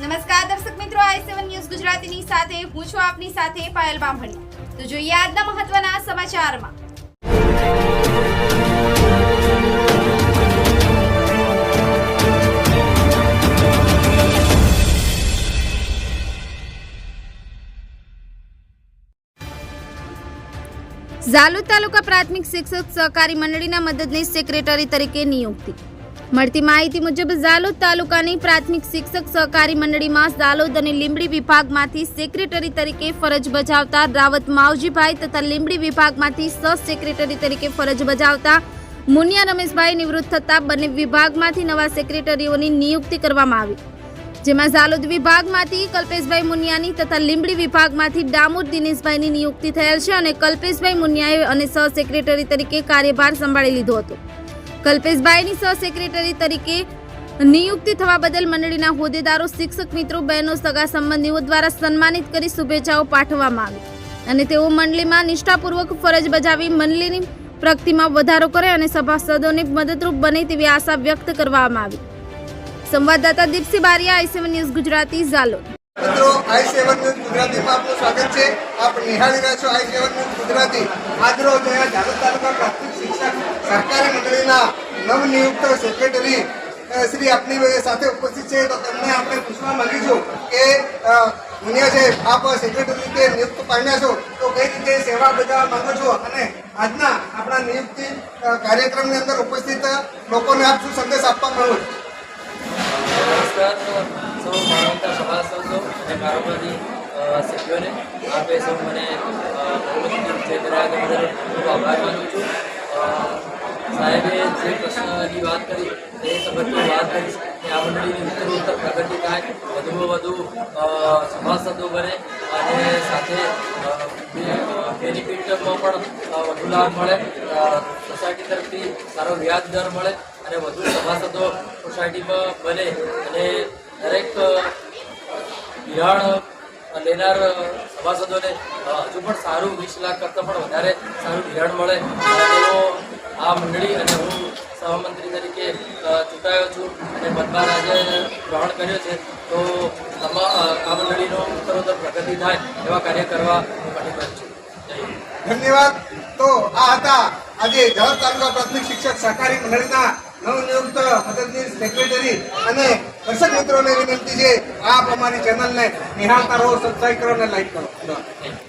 નમસ્કાર દર્શક મિત્રો, આઈ સેવન ન્યૂઝ ગુજરાતીની સાથે, હું છું આપની સાથે પાયલ બામણી. તો જોઈએ આજના મહત્વના સમાચારમાં. ઝાલોદ તાલુકા પ્રાથમિક શિક્ષક સહકારી મંડળીના મદદનીશ સેક્રેટરી તરીકે નિયુક્તિ. મળતી માહિતી મુજબ ઝાલોદ તાલુકાની પ્રાથમિક શિક્ષક સહકારી મંડળીમાં ઝાલોદ અને લીંબડી વિભાગમાંથી સેક્રેટરી તરીકે ફરજ બજાવતા રાવત માવજીભાઈ તથા લીંબડી વિભાગમાંથી સહ સેક્રેટરી તરીકે ફરજ બજાવતા મુનિયા રમેશભાઈ નિવૃત્ત થતા બંને વિભાગમાંથી નવા સેક્રેટરીઓની નિયુક્તિ કરવામાં આવી. જેમાં ઝાલોદ વિભાગમાંથી કલ્પેશભાઈ મુનિયાની તથા લીંબડી વિભાગમાંથી ડામોર દિનેશભાઈની નિયુક્તિ થયેલ છે અને કલ્પેશભાઈ મુનિયાએ અને સહ સેક્રેટરી તરીકે કાર્યભાર સંભાળી લીધો હતો. કલ્પેશભાઈની સહ સેક્રેટરી તરીકે નિયુક્તિ થવા બદલ મંડળીના હોદ્દેદારો, શિક્ષક મિત્રો, બહેનો, સગા સંબંધીઓ દ્વારા સન્માનિત કરી શુભેચ્છાઓ પાઠવવામાં આવી અને તેઓ મંડળીમાં નિષ્ઠાપૂર્વક ફરજ બજાવી મંડળીની પ્રગતિમાં વધારો કરે અને સભાસદોને મદદરૂપ બને તેવી આશા વ્યક્ત કરવામાં આવી. સંવાદદાતા Dipsi Bariya, I seven news Gujarati શિક્ષક સરકારી મંડળીના નવનિયુક્ત સેક્રેટરી શ્રી આપની સાથે ઉપસ્થિત છે. તો તમને આપણે પૂછવા માંગીશું કે દુનિયા છે આપ સેક્રેટરી રીતે નિયુક્ત પામ્યા છો, તો કઈ રીતે સેવા બજાવવા માંગો છો? અને આજના આપણા નિયુક્તિ કાર્યક્રમની અંદર ઉપસ્થિત લોકોને આપ શું સંદેશ આપવા માંગો છો? સભ્યોને. આપે સૌ મને ખૂબ આભાર માનું છું. સાહેબે જે પ્રશ્નની વાત કરી, એ તબક્કે વાત કરીશ કે આ મંડળીની ઉત્તરોત્તર પ્રગતિ થાય, વધુમાં વધુ સભાસદો બને અને સાથે બેનિફિટમાં પણ વધુ લાભ મળે સોસાયટી તરફથી સારો વ્યાજ દર મળે અને વધુ સભાસદો સોસાયટીમાં બને અને દરેક બિહાર લેનાર સભાસદોને હજુ પણ સારું વીસ લાખ કરતાં પણ વધારે સારું ધિરાણ મળે. તેવો આ મંડળી અને હું સહમંત્રી તરીકે ચૂંટાયો છું અને પદભાર આજે ગ્રહણ કર્યો છે, તો આ મંડળીનો ઉત્તરોત્તર પ્રગતિ થાય એવા કાર્ય કરવા હું કટિબદ્ધ છું. ધન્યવાદ. તો આ હતા આજે જળ તાલુકા પ્રાથમિક શિક્ષક સહકારી મંડળીના નવનિયુક્ત મદદનીશ સેક્રેટરી અને દર્શક મિત્રોને વિનંતી છે આપ અમારી ચેનલને નિહાળતા રહો સબસ્ક્રાઈબ કરો અને લાઈક કરો.